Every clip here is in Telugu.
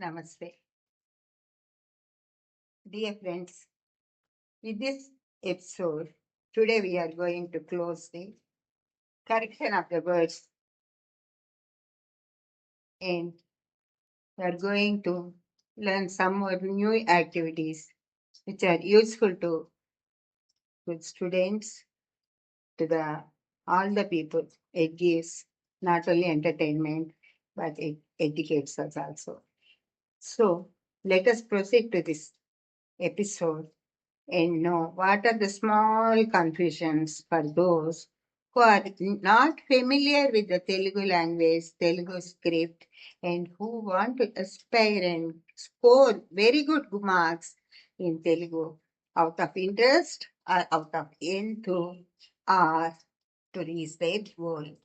Namaste. Dear friends, with this episode, today we are going to close the correction of the words and we are going to learn some more new activities which are useful to, to students, to the all the people. It gives not only entertainment but it educates us also. So let us proceed to this episode. And know what are the small confusions for those who are not familiar with the Telugu language, Telugu script, and who want to aspire and score very good marks in Telugu? Out of interest or out of enthusiasm or to reach their goal.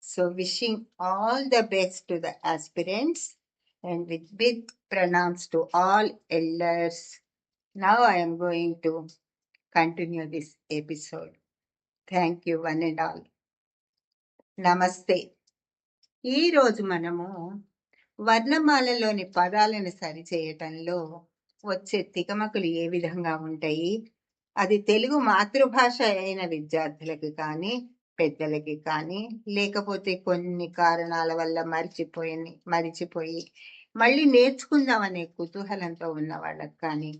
So wishing all the best to the aspirants and with big pronouns to all elders. Now I am going to continue this episode. Thank you one and all నమస్తే ఈరోజు మనము వర్ణమాలలోని పదాలను సరిచేయటంలో వచ్చే తికమకులు ఏ విధంగా ఉంటాయి అది తెలుగు మాతృభాష అయిన విద్యార్థులకు కానీ పెద్దలకి కానీ లేకపోతే కొన్ని కారణాల వల్ల మరిచిపోయి మరిచిపోయి మళ్ళీ నేర్చుకుందామనే కుతూహలంతో ఉన్న వాళ్ళకి కానీ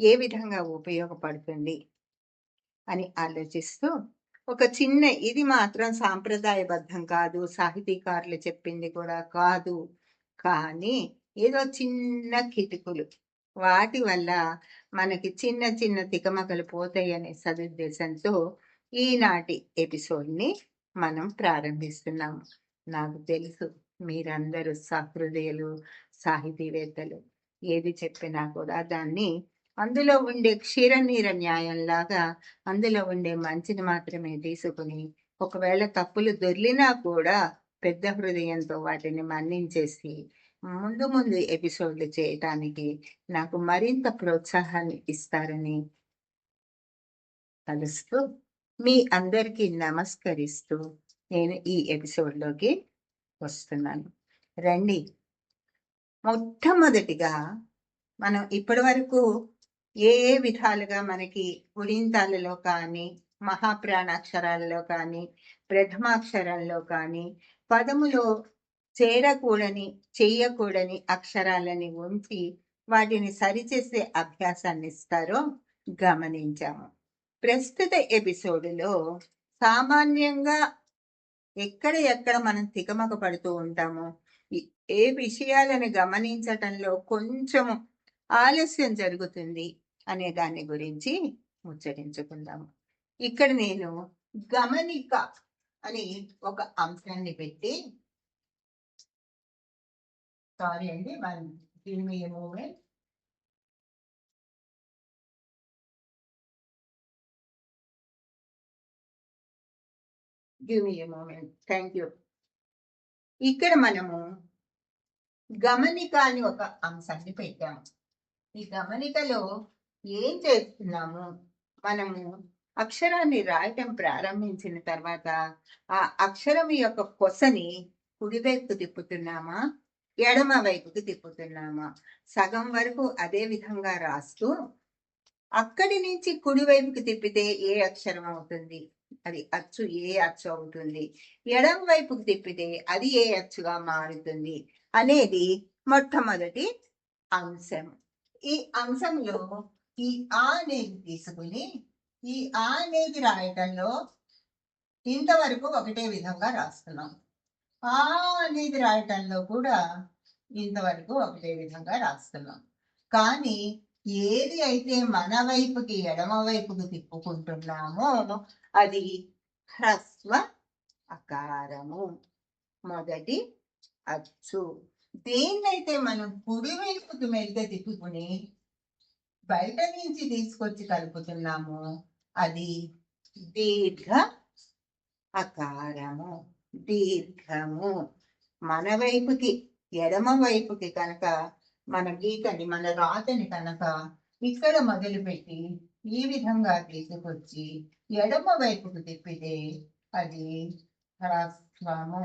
ఏ విధంగా ఉపయోగపడుతుంది అని ఆలోచిస్తూ ఒక చిన్న ఇది మాత్రం సాంప్రదాయబద్ధం కాదు సాహితీకారులు చెప్పింది కూడా కాదు. కానీ ఏదో చిన్న కిటుకులు. వాటి వల్ల మనకి చిన్న చిన్న తికమకలు పోతాయి అనే సదుద్దేశంతో ఈనాటి ఎపిసోడ్ని మనం ప్రారంభిస్తున్నాము. నాకు తెలుసు మీరందరూ సహృదయులు సాహితీవేత్తలు. ఏది చెప్పినా కూడా దాన్ని అందులో ఉండే క్షీరనీర న్యాయంలాగా అందులో ఉండే మంచిని మాత్రమే తీసుకుని ఒకవేళ తప్పులు దొర్లినా కూడా పెద్ద హృదయంతో వాటిని మన్నించేసి ముందు ముందు ఎపిసోడ్లు చేయటానికి నాకు మరింత ప్రోత్సాహాన్ని ఇస్తారని కలుస్తూ మీ అందరికీ నమస్కరిస్తూ నేను ఈ ఎపిసోడ్లోకి వస్తున్నాను. రండి. మొట్టమొదటిగా మనం ఇప్పటి వరకు ఏ ఏ విధాలుగా మనకి ఉడింతాలలో కానీ మహాప్రాణాక్షరాలలో కానీ ప్రథమాక్షరంలో కానీ పదములో చేరకూడని చెయ్యకూడని అక్షరాలని ఉంచి వాటిని సరిచేసే అభ్యాసాన్ని ఇస్తారో గమనించాము. ప్రస్తుత ఎపిసోడ్లో సామాన్యంగా ఎక్కడ ఎక్కడ మనం తికమక పడుతూ ఉంటాము ఏ విషయాలను గమనించటంలో కొంచెము ఆలస్యం జరుగుతుంది అనే దాని గురించి ముచ్చరించుకుందాము ఇక్కడ నేను గమనిక అని ఒక అంశాన్ని పెట్టి సారీ అండి one give me moment give me moment thank you ఇక్కడ మనము గమనిక అని ఒక అంశాన్ని పెట్టాము. ఈ గమనికలో ఏం చేస్తున్నాము? మనము అక్షరాన్ని రాయటం ప్రారంభించిన తర్వాత ఆ అక్షరం యొక్క కొసని కుడివైపు తిప్పుతున్నామా? ఎడమ వైపుకి తిప్పుతున్నామా? సగం వరకు అదే విధంగా రాస్తూ అక్కడి నుంచి కుడివైపుకి తిప్పితే ఏ అక్షరం అవుతుంది? అది అచ్చు ఏ అచ్చు అవుతుంది? ఎడం వైపుకు తిప్పితే అది ఏ అచ్చుగా మారుతుంది? అనేది మొట్టమొదటి అంశం. ఈ అంశంలో ఈ ఆ అనేది తీసుకుని ఈ ఆ అనేది రాయటంలో ఇంతవరకు ఒకటే విధంగా రాస్తున్నాం. ఆ అనేది రాయటంలో కూడా ఇంతవరకు ఒకటే విధంగా రాస్తున్నాం. కానీ ఏది అయితే మన వైపుకి ఎడమ వైపుకి తిప్పుకుంటున్నామో అది హ్రస్వ అకారము. మొదటి అచ్చు. దేన్నైతే మనం కుడివైపుకి మెల్లిగా తిప్పుకుని బయట నుంచి తీసుకొచ్చి కలుపుతున్నాము అది దీర్ఘ అకారము. దీర్ఘము. మన వైపుకి ఎడమ వైపుకి కనుక మన గీతని మన రాతని కనుక ఇక్కడ మొదలుపెట్టి ఈ విధంగా తీసుకొచ్చి ఎడమ వైపుకు తిప్పితే అది హ్రస్వము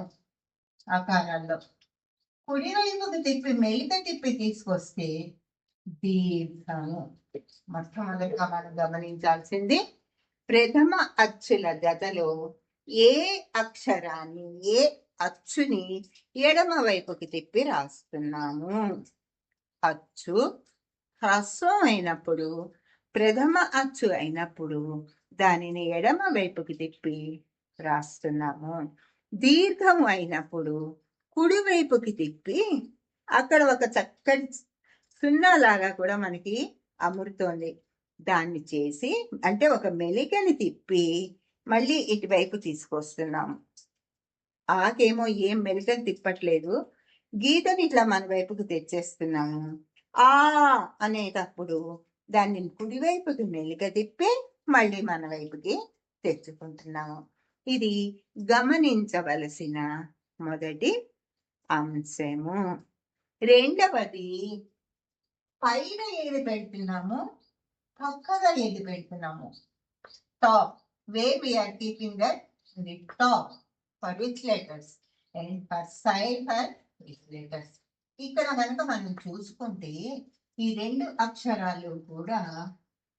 ఆకారాల్లో. కుడి వైపుకు తిప్పి మెలిక తిప్పి తీసుకొస్తే దీర్ఘము. మొట్టమొదటిగా మనం గమనించాల్సింది ప్రథమ అచ్చుల జతలో ఏ అక్షరాన్ని ఏ అచ్చుని ఎడమ వైపుకి తిప్పి రాస్తున్నాము. అచ్చు హ్రస్వం అయినప్పుడు ప్రథమ అచ్చు అయినప్పుడు దానిని ఎడమ వైపుకి తిప్పి రాస్తున్నాము. దీర్ఘము అయినప్పుడు కుడి వైపుకి తిప్పి అక్కడ ఒక చక్కటి సున్నా లాగా కూడా మనకి అమరుతోంది. దాన్ని చేసి అంటే ఒక మెలికని తిప్పి మళ్ళీ ఇటువైపు తీసుకొస్తున్నాము. ఆకేమో ఏం మెలికని తిప్పట్లేదు. గీతని ఇట్లా మన వైపుకు తెచ్చేస్తున్నాము. ఆ అనేటప్పుడు దాన్ని కుడివైపుకి మెలిక తిప్పి మళ్ళీ మన వైపుకి తెచ్చుకుంటున్నాము. ఇది గమనించవలసిన మొదటి అంశము. రెండవది పైన ఏది పెడుతున్నాము పక్కగా ఏది పెడుతున్నాము. Top way we're keeping that the top for which letters and for side for which letters ఇక్కడ కనుక మనం చూసుకుంటే ఈ రెండు అక్షరాలు కూడా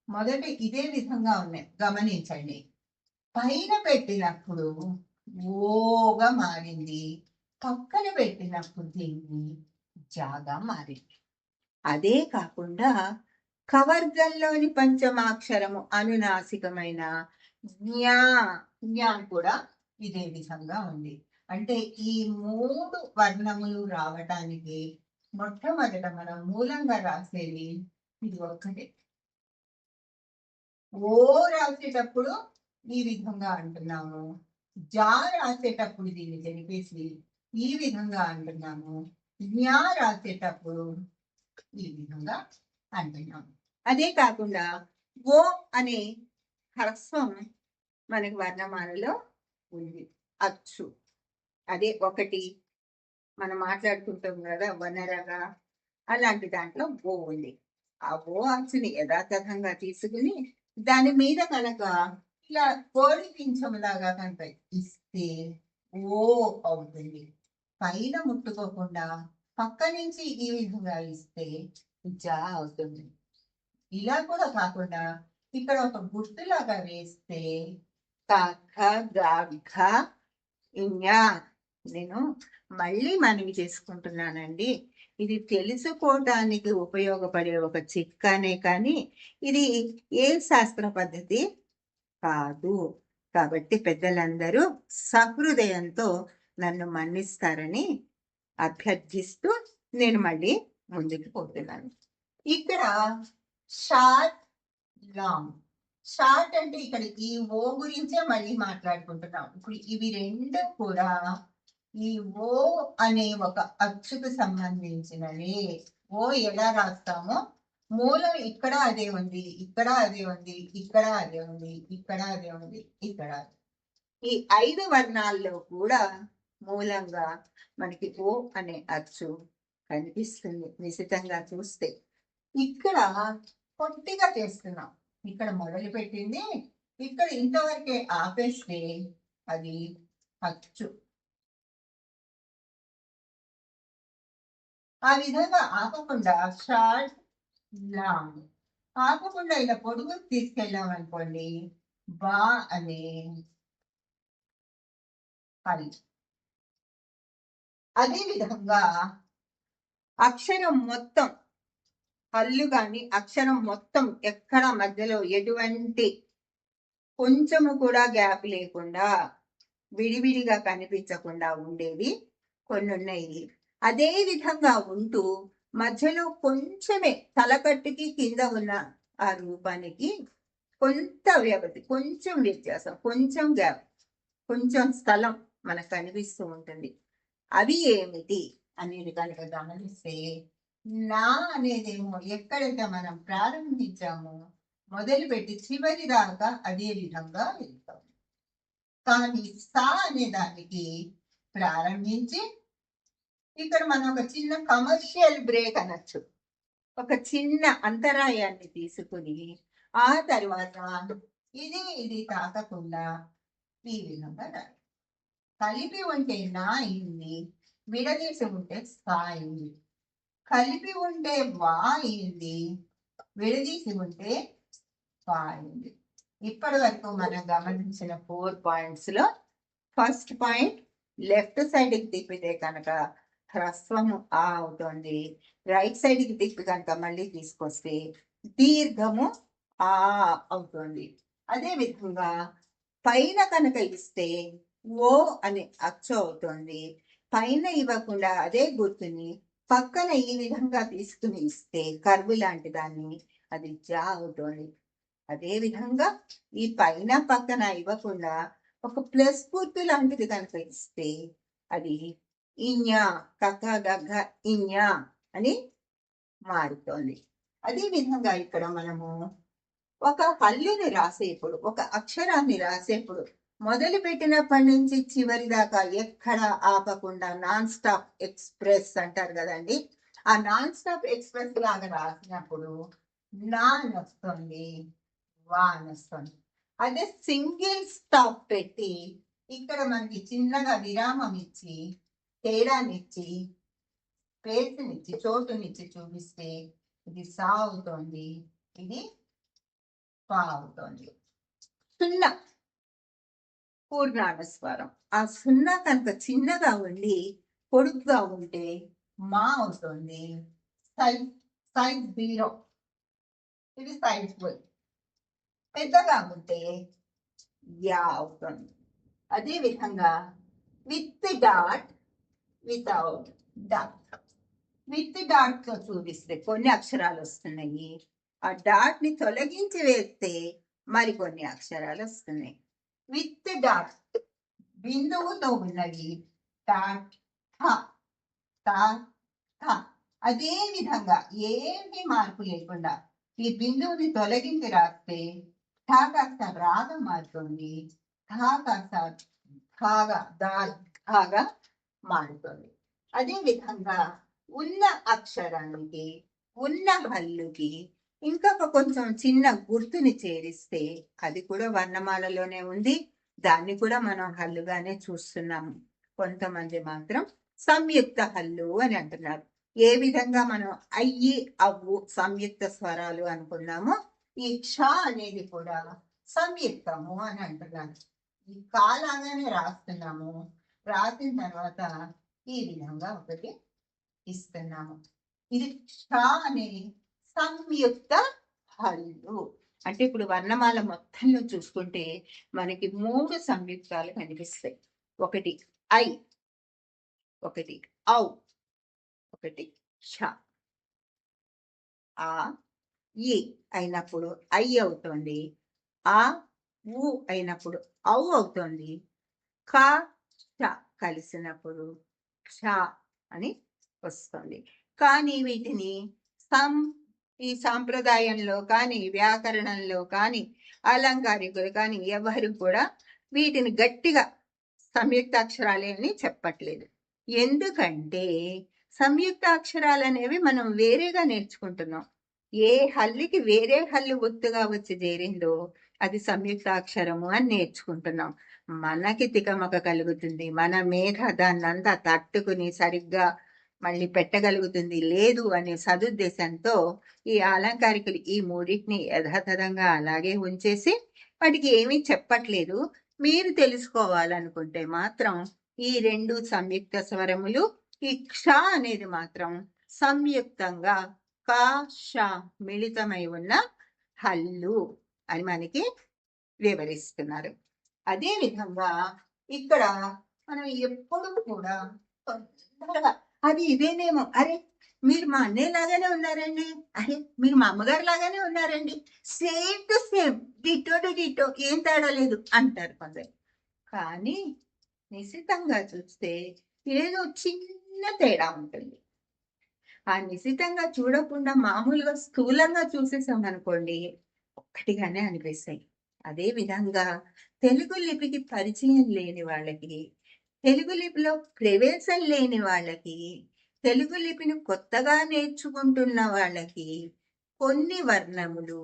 మొదటి ఇదే విధంగా ఉన్నాయి. గమనించండి. పైన పెట్టినప్పుడు ఓగా మారింది. పక్కన పెట్టినప్పుడు దీన్ని జాగా మారింది. అదే కాకుండా కవర్గంలోని పంచమాక్షరము అనునాసికమైన జ్ఞా జ్ఞా కూడా ఇదే విధంగా ఉంది. అంటే ఈ మూడు వర్ణములు రావటానికి మొట్టమొదట మనం మూలంగా రాసేది ఇది ఒక్కటే. ఓ రాసేటప్పుడు ఈ విధంగా అంటున్నాము. జా రాసేటప్పుడు దీన్ని తెలిపేసి ఈ విధంగా అంటున్నాము. జ్ఞా రాసేటప్పుడు ఈ విధంగా అంటున్నాము. అదే కాకుండా ఓ అనే హ్రస్వం మనకి వర్ణమాలలో ఉంది. అచ్చు. అదే ఒకటి. మనం మాట్లాడుకుంటాం కదా వనరగా అలాంటి దాంట్లో ఓ ఉంది. ఆ ఓ అచ్చుని యథాతథంగా తీసుకుని దాని మీద కనుక ఇలా కోడి పింఛములాగా కనుక ఇస్తే ఓ అవుతుంది. పైన ముట్టుకోకుండా పక్క నుంచి ఈ విధంగా ఇస్తే జా అవుతుంది. ఇలా కూడా కాకుండా ఇక్కడ ఒక గుర్తులాగా వేస్తే కాక గాఘ నేను మళ్ళీ మనవి చేసుకుంటున్నానండి. ఇది తెలుసుకోవటానికి ఉపయోగపడే ఒక చిట్కానే కానీ ఇది ఏ శాస్త్ర పద్ధతి? కాదు. కాబట్టి పెద్దలందరూ సహృదయంతో నన్ను మన్నిస్తారని అభ్యర్థిస్తూ నేను మళ్ళీ ముందుకు పోతున్నాను. ఇక్కడ షార్ట్ లాంగ్. షార్ట్ అంటే ఇక్కడ ఈ ఓ గురించే మళ్ళీ మాట్లాడుకుంటున్నాం. ఇప్పుడు ఇవి రెండు కూడా ఈ ఓ అనే ఒక అచ్చుకు సంబంధించినవి. ఓ ఎలా రాస్తామో? మూలం ఇక్కడ అదే ఉంది ఇక్కడ అదే ఉంది ఇక్కడ అదే ఉంది ఇక్కడ అదే ఉంది ఇక్కడ ఈ ఐదు వర్ణాల్లో కూడా మూలంగా మనకి ఓ అనే అచ్చు కనిపిస్తుంది నిశితంగా చూస్తే. ఇక్కడ పొట్టిగా చేస్తున్నాం. ఇక్కడ మొదలు పెట్టింది. ఇక్కడ ఇంతవరకే ఆపేస్తే అది అచ్చు. ఆ విధంగా ఆపకుండా షార్ట్ లాంగ్ ఆపకుండా ఇలా పొడుగు తీసుకెళ్ళాం అనుకోండి బా అనే పని. అదే విధంగా అక్షరం మొత్తం హల్లు కానీ అక్షరం మొత్తం ఎక్కడ మధ్యలో ఎటువంటి కొంచెము కూడా గ్యాప్ లేకుండా విడివిడిగా కనిపించకుండా ఉండేవి కొన్ని ఉన్నాయి అదే విధంగా ఉంటూ మధ్యలో కొంచెమే తలకట్టుకి కింద ఉన్న ఆ రూపానికి కొంత వ్యవధి కొంచెం వ్యత్యాసం కొంచెం గ్యాప్ కొంచెం స్థలం మనకు కనిపిస్తూ ఉంటుంది. అవి ఏమిటి అనేది కనుక గమనిస్తే నా అనేదేమో ఎక్కడైతే మనం ప్రారంభించామో మొదలుపెట్టి చివరి దాకా అదే విధంగా వెళ్తాం. కానీ సా అనే దానికి ప్రారంభించి ఇక్కడ మనం ఒక చిన్న కమర్షియల్ బ్రేక్ అనొచ్చు. ఒక చిన్న అంతరాయాన్ని తీసుకుని ఆ తర్వాత ఇది ఇది తాకకుండా ఈ విధంగా రాయాలి. కలిపి ఉంటే నా అయింది విడదీసి ఉంటే స్థాయి కలిపి ఉంటే వా అయింది విడదీసి ఉంటే పా ఇప్పటి వరకు మనం గమనించిన ఫోర్ పాయింట్స్లో ఫస్ట్ పాయింట్ లెఫ్ట్ సైడ్కి తిప్పితే కనుక హ్రస్వము ఆ అవుతోంది రైట్ సైడ్కి తిప్పి కనుక మళ్ళీ తీసుకొస్తే దీర్ఘము ఆ అవుతోంది. అదే విధంగా పైన కనుక ఇస్తే ఓ అనే అచ్చు అవుతోంది. పైన ఇవ్వకుండా అదే గుర్తుని పక్కన ఈ విధంగా తీసుకుని ఇస్తే కర్వు లాంటి దాన్ని అది జా అవుతోంది. అదే విధంగా ఈ పైన పక్కన ఇవ్వకుండా ఒక ప్లస్ గుర్తు లాంటిది కనుక ఇస్తే అది ఇన్య కక్క గగ్గ ఇన్య అని మారుతోంది. అదే విధంగా ఇక్కడ మనము ఒక హల్లుని రాసేప్పుడు ఒక అక్షరాన్ని రాసేప్పుడు మొదలు పెట్టినప్పటి నుంచి చివరి దాకా ఎక్కడ ఆపకుండా నాన్ స్టాప్ ఎక్స్ప్రెస్ అంటారు కదండి. ఆ నాన్ స్టాప్ ఎక్స్ప్రెస్ లాగా రాసినప్పుడు నాన్ వస్తుంది వా వస్తుంది అదే సింగిల్ స్టాప్ పెట్టి ఇక్కడ మనకి చిన్నగా విరామం ఇచ్చి తేడానిచ్చి స్పేస్నిచ్చి చోటునిచ్చి చూపిస్తే ఇది సా అవుతోంది ఇది పా అవుతోంది సున్నా పూర్ణానుస్వరం ఆ సున్నా కనుక చిన్నగా ఉండి పొడుగ్గా ఉంటే మా అవుతుంది సైజ్ సైజ్ జీరో. ఇది సైజ్ పోయి. పెద్దగా ఉంటే యా అవుతుంది. అదే విధంగా with dot without dot with డాట్తో చూపిస్తే కొన్ని అక్షరాలు వస్తున్నాయి. ఆ డాట్ని తొలగించి వేస్తే మరికొన్ని అక్షరాలు వస్తున్నాయి. విత్ డాట్ బిందువుతో ఉన్నవి డాట్ థ అదే విధంగా ఏమి మార్పు లేకుండా ఈ బిందువుని తొలగించి రాస్తే ఠా కాస్త రాగా మారుతుంది. ఠా కాస్త ఠాగా దా ఠాగా మారుతుంది అదేవిధంగా ఉన్న అక్షరానికి ఉన్న హల్లుకి ఇంకొక కొంచెం చిన్న గుర్తుని చేరిస్తే అది కూడా వర్ణమాలలోనే ఉంది. దాన్ని కూడా మనం హల్లుగానే చూస్తున్నాము. కొంతమంది మాత్రం సంయుక్త హల్లు అని అంటున్నారు. ఏ విధంగా మనం అయ్యి అవ్వు సంయుక్త స్వరాలు అనుకున్నామో ఈ క్ష అనేది కూడా సంయుక్తము అని అంటున్నాను ఈ కాలాగానే రాస్తున్నాము. రాసిన తర్వాత ఈ విధంగా ఒకటి ఇస్తున్నాము. ఇది షా అనే సంయుక్త హల్లు అంటే ఇప్పుడు వర్ణమాల మొత్తంలో చూసుకుంటే మనకి మూడు సంయుక్తాలు కనిపిస్తాయి. ఒకటి ఐ ఒకటి ఔ ఒకటి ష ఆ ఈ అయినప్పుడు ఐ అవుతోంది. ఆ ఊ అయినప్పుడు ఔ అవుతోంది. కా చ కలిసినప్పుడు క్ష అని వస్తుంది. కానీ వీటిని సం ఈ సాంప్రదాయంలో కానీ వ్యాకరణంలో కానీ అలంకారికులు కానీ ఎవరు కూడా వీటిని గట్టిగా సంయుక్త అక్షరాలే అని చెప్పట్లేదు. ఎందుకంటే సంయుక్త అక్షరాలు అనేవి మనం వేరేగా నేర్చుకుంటున్నాం. ఏ హల్లుకి వేరే హల్లు ఒత్తుగా వచ్చి చేరిందో అది సంయుక్త అక్షరము అని నేర్చుకుంటున్నాం. మనకి తికమక కలుగుతుంది. మన మేధ దాన్నంతా తట్టుకుని సరిగ్గా మళ్ళీ పెట్టగలుగుతుంది. లేదు అనే సదుద్దేశంతో ఈ అలంకారికులు ఈ మూడింటిని యథాతథంగా అలాగే ఉంచేసి వాటికి ఏమీ చెప్పట్లేదు. మీరు తెలుసుకోవాలనుకుంటే మాత్రం ఈ రెండు సంయుక్త స్వరములు ఈ క్ష అనేది మాత్రం సంయుక్తంగా క ష మిళితమై ఉన్న హల్లు అని మనకి వివరిస్తున్నారు. అదే విధంగా ఇక్కడ మనం ఎప్పుడు కూడా అది ఇదేనేమో అరే మీరు మా అన్నయ్య లాగానే ఉన్నారండి అరే మీరు మా అమ్మగారు లాగానే ఉన్నారండి same to same ditto to ditto ఏం తేడా లేదు అంటారు కొందరు. కానీ నిశితంగా చూస్తే ఏదో చిన్న తేడా ఉంటుంది. ఆ నిశితంగా చూడకుండా మామూలుగా స్థూలంగా చూసేసాం అనుకోండి ఒక్కటిగానే అనిపిస్తాయి. అదే విధంగా తెలుగు లిపికి పరిచయం లేని వాళ్ళకి తెలుగు లిపిలో ప్రవేశం లేని వాళ్ళకి తెలుగు లిపిని కొత్తగా నేర్చుకుంటున్న వాళ్ళకి కొన్ని వర్ణములు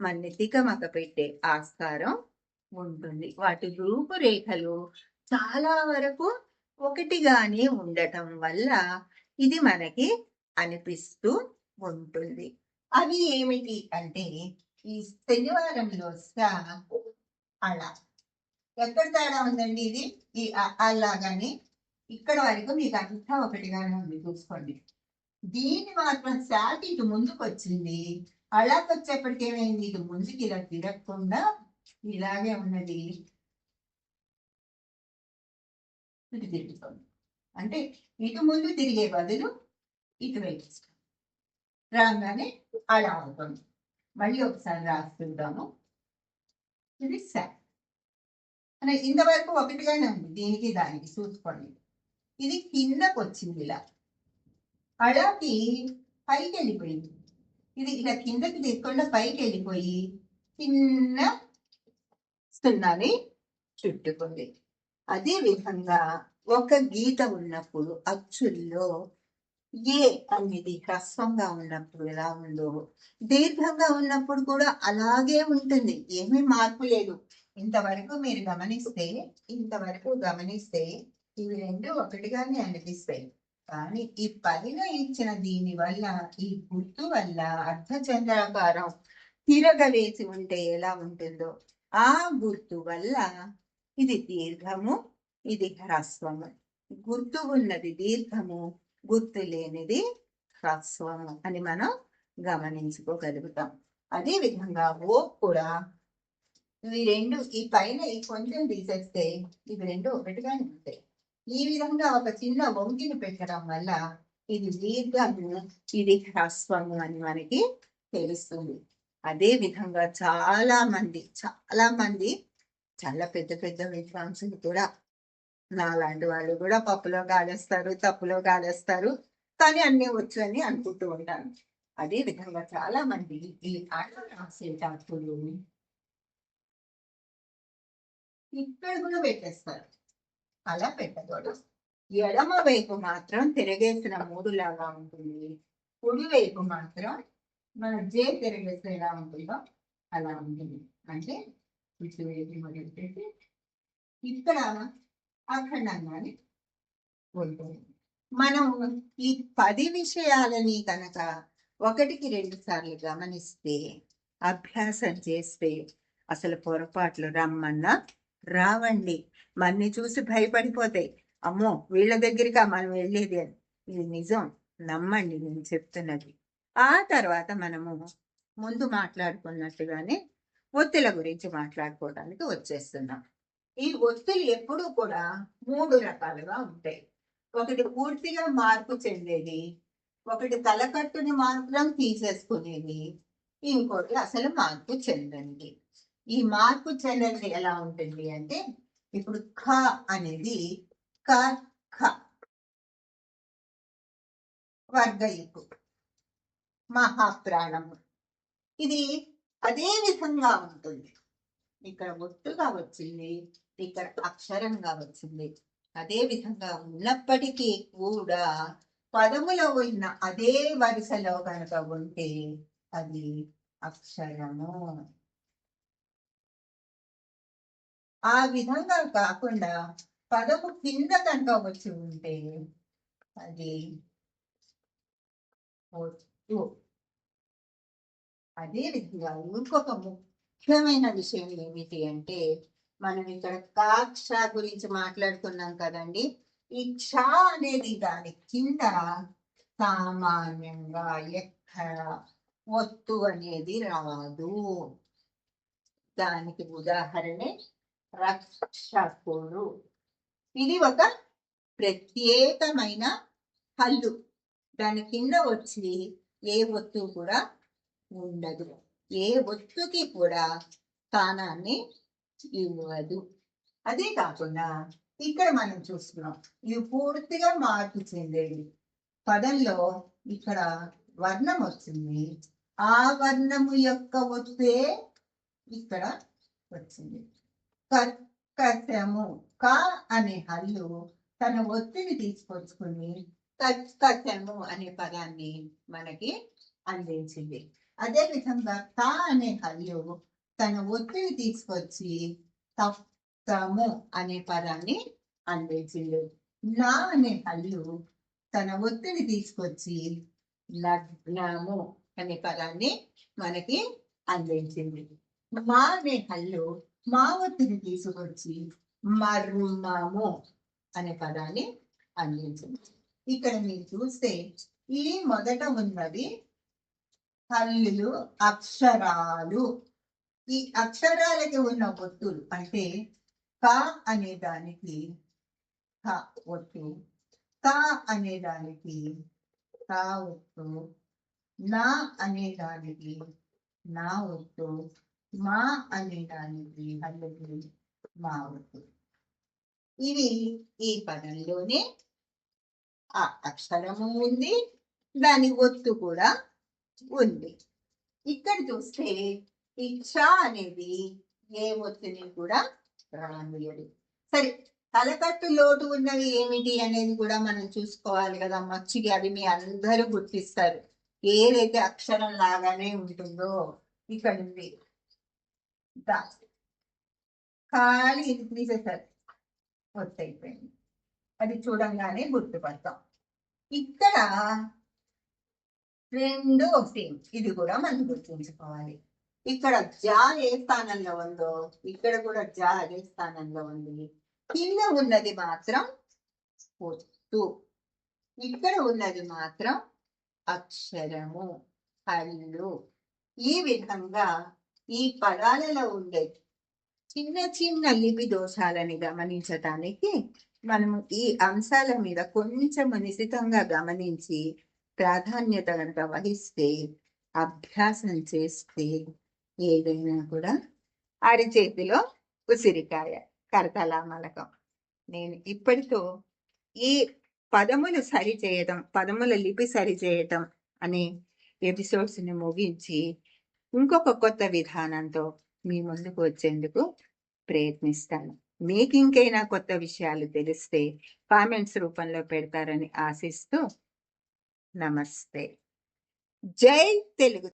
మన తికమక పెట్టే ఆస్కారం ఉంటుంది. వాటి రూపురేఖలు చాలా వరకు ఒకటిగానే ఉండటం వల్ల ఇది మనకి అనిపిస్తూ ఉంటుంది. అవి ఏమిటి అంటే ఈ శనివారంలో స అలా. ఎక్కడ తేడా ఉందండి ఇది? ఈ అలాగాని ఇక్కడ వరకు మీకు అంతా ఒకటిగానే ఉంది చూసుకోండి. దీన్ని మాత్రం శాట్ ఇటు ముందుకు వచ్చింది అలాగ వచ్చేప్పటికి ఏమైంది? ఇటు ముందుకి ఇలా తిరగకుండా ఇలాగే ఉన్నది. ఇటు తిరుగుతుంది. అంటే ఇటు ముందు తిరిగే బదులు ఇటు వెళ్ళిస్తాం రాగానే అలా అవుతుంది. మళ్ళీ ఒకసారి రాస్తుంటాము ఇది సెట్ అంటే ఇంతవరకు ఒకటిగానే ఉంది. దీనికి దానికి చూసుకోండి. ఇది కిందకు వచ్చింది ఇలా. అలాకి పైకి వెళ్ళిపోయింది. ఇది ఇలా కిందకి తీసుకుండా పైకి వెళ్ళిపోయి చిన్న సున్నాని చుట్టుకుంది. అదే విధంగా ఒక గీత ఉన్నప్పుడు అచ్చుల్లో ఏ అనేది హ్రస్వంగా ఉన్నప్పుడు ఎలా ఉందో. దీర్ఘంగా ఉన్నప్పుడు కూడా అలాగే ఉంటుంది. ఏమీ మార్పు లేదు. ఇంతవరకు మీరు గమనిస్తే ఇంతవరకు గమనిస్తే ఇవి రెండు ఒకటిగానే అనిపిస్తాయి. కానీ ఈ పైన ఇచ్చిన దీని వల్ల ఈ గుర్తు వల్ల అర్ధచంద్రాకారం తిరగవేసి ఉంటే ఎలా ఉంటుందో. ఆ గుర్తు వల్ల ఇది దీర్ఘము ఇది హ్రస్వము. గుర్తు ఉన్నది దీర్ఘము గుర్తు లేనిది హ్రస్వము అని మనం గమనించుకోగలుగుతాం. అదే విధంగా ఓ కూడా ఇవి రెండు ఈ పైన ఈ కొంచెం తీసేస్తే ఇవి రెండు ఒకటిగానే ఉంటాయి. ఈ విధంగా ఒక చిన్న వంకిని పెట్టడం వల్ల ఇది దీర్ఘము ఇది హ్రస్వము అని మనకి తెలుస్తుంది. అదే విధంగా చాలా మంది చాలా మంది చాలా పెద్ద పెద్ద విద్వాంసులు కూడా నాలాంటి వాళ్ళు కూడా పప్పులో గాలేస్తారు తప్పులో గాలేస్తారు. కానీ అన్నీ వచ్చు అని అనుకుంటూ ఉంటాను. అదే విధంగా చాలా మంది ఈ ఆటలు రాసేటప్పుడు ఇక్కడ కూడా పెట్టేస్తారు. అలా పెట్టకూడదు. ఎడమ వైపు మాత్రం తిరగేసిన మూడు లాగా ఉంటుంది. కుడి వైపు మాత్రం మన జే తిరగేస్తే ఎలా ఉంటుందో అలా ఉంటుంది. అంటే ఇటు వైపు మొదలుపెట్టి ఇక్కడ అఖండంగానే ఉంటుంది. మనం ఈ పది విషయాలని కనుక ఒకటికి రెండు సార్లు గమనిస్తే అభ్యాసం చేస్తే అసలు పొరపాట్లు రమ్మన్నా రావండి. మన్ని చూసి భయపడిపోతాయి అమ్మో వీళ్ళ దగ్గరికి మనం వెళ్ళేది అని. ఇది నిజం. నమ్మండి నేను చెప్తున్నది. ఆ తర్వాత మనము ముందు మాట్లాడుకున్నట్టుగానే ఒత్తిల గురించి మాట్లాడుకోవడానికి వచ్చేస్తున్నాం. ఈ ఒత్తులు ఎప్పుడూ కూడా మూడు రకాలుగా ఉంటాయి. ఒకటి పూర్తిగా మార్పు చెందేది ఒకటి తలకట్టుని మాత్రం తీసేసుకునేది ఇంకోటి అసలు మార్పు చెందండి ఈ మార్పు చెందండి ఎలా ఉంటుంది అంటే ఇప్పుడు ఖ అనేది క ఖ వర్గయికు మహాప్రాణము. ఇది అదే విధంగా ఉంటుంది. ఇక్కడ ఒత్తుగా వచ్చింది. ఇక్కడ అక్షరంగా వచ్చింది. అదే విధంగా ఉన్నప్పటికీ కూడా పదములో ఉన్న అదే వరుసలో కనుక ఉంటే అది అక్షరము. ఆ విధంగా కాకుండా పదము కింద కనుక వచ్చి ఉంటే అది ఒత్తు అదే విధంగా ఇంకొక ముఖ్యమైన విషయం ఏమిటి అంటే మనం ఇక్కడ కాక్ష గురించి మాట్లాడుకున్నాం కదండి. ఈ క్ష అనేది దాని కింద సామాన్యంగా ఎక్కడ ఒత్తు అనేది రాదు. దానికి ఉదాహరణే రక్షకుడు. ఇది ఒక ప్రత్యేకమైన హల్లు. దాని కింద వచ్చి ఏ ఒత్తు కూడా ఉండదు. ఏ ఒత్తుకి కూడా స్థానాన్ని ఇవ్వదు అదే కాకుండా ఇక్కడ మనం చూస్తున్నాం ఇవి పూర్తిగా మార్పు చెందేవి పదంలో ఇక్కడ వర్ణం వచ్చింది. ఆ వర్ణము యొక్క వస్తే ఇక్కడ వచ్చింది. కర్కశము క అనే హల్లు తన ఒత్తిడి తీసుకొచ్చుకుని కర్కశము అనే పదాన్ని మనకి అందించింది. అదే విధంగా తా అనే హల్లు తన ఒత్తిడి తీసుకొచ్చి తప్తము అనే పదాన్ని అందించిండు నా అనే హల్లు తన ఒత్తిడి తీసుకొచ్చి లగ్నము అనే పదాన్ని మనకి అందించింది. మా అనే హల్లు మా ఒత్తిడి తీసుకొచ్చి మర్మము అనే పదాన్ని అందించింది. ఇక్కడ మీరు చూస్తే ఈ మొదట ఉన్నది హల్లులు అక్షరాలు ఈ అక్షరాలకి ఉన్న ఒత్తులు అంటే క అనే దానికి క ఒత్తు క అనే దానికి క ఒత్తు నా అనే దానికి నా ఒత్తు మా అనే దానికి హల్లుకి మా ఒత్తు. ఇవి ఈ పదంలోనే ఆ అక్షరము ఉంది దాని ఒత్తు కూడా ఉంది. ఇక్కడ చూస్తే ఇచ్చ అనేది ఏ ఒత్తిని కూడా రానియడు సరే తలకట్టు లోటు ఉన్నవి ఏమిటి అనేది కూడా మనం చూసుకోవాలి కదా మచ్చికి అది మీ అందరూ గుర్తిస్తారు. ఏదైతే అక్షరం లాగానే ఉంటుందో ఇక్కడ ఉంది. దా. ఖాళీ ఇది తీసేసారు అది చూడంగానే గుర్తుపడతాం. ఇక్కడ రెండు ఒకటి ఇది కూడా మనం గుర్తుంచుకోవాలి. ఇక్కడ జా ఏ స్థానంలో ఉందో ఇక్కడ కూడా జా అదే స్థానంలో ఉంది. కింద ఉన్నది మాత్రం పొత్తు ఇక్కడ ఉన్నది మాత్రం అక్షరము. హల్లు ఈ విధంగా ఈ పదాలలో ఉండే చిన్న చిన్న లిపి దోషాలని గమనించటానికి మనము ఈ అంశాల మీద కొంచెం నిశితంగా గమనించి ప్రాధాన్యత కనుక వహిస్తే అభ్యాసం చేస్తే ఏదైనా కూడా అరిచేతిలో ఉసిరికాయ కరతలామలకం నేను ఇప్పటితో ఈ పదములు సరి చేయటం పదముల లిపి సరి చేయటం అనే ఎపిసోడ్స్ని ముగించి ఇంకొక కొత్త విధానంతో మీ ముందుకు వచ్చేందుకు ప్రయత్నిస్తాను. మీకు ఇంకైనా కొత్త విషయాలు తెలిస్తే కామెంట్స్ రూపంలో పెడతారని ఆశిస్తూ నమస్తే. జై తెలుగు.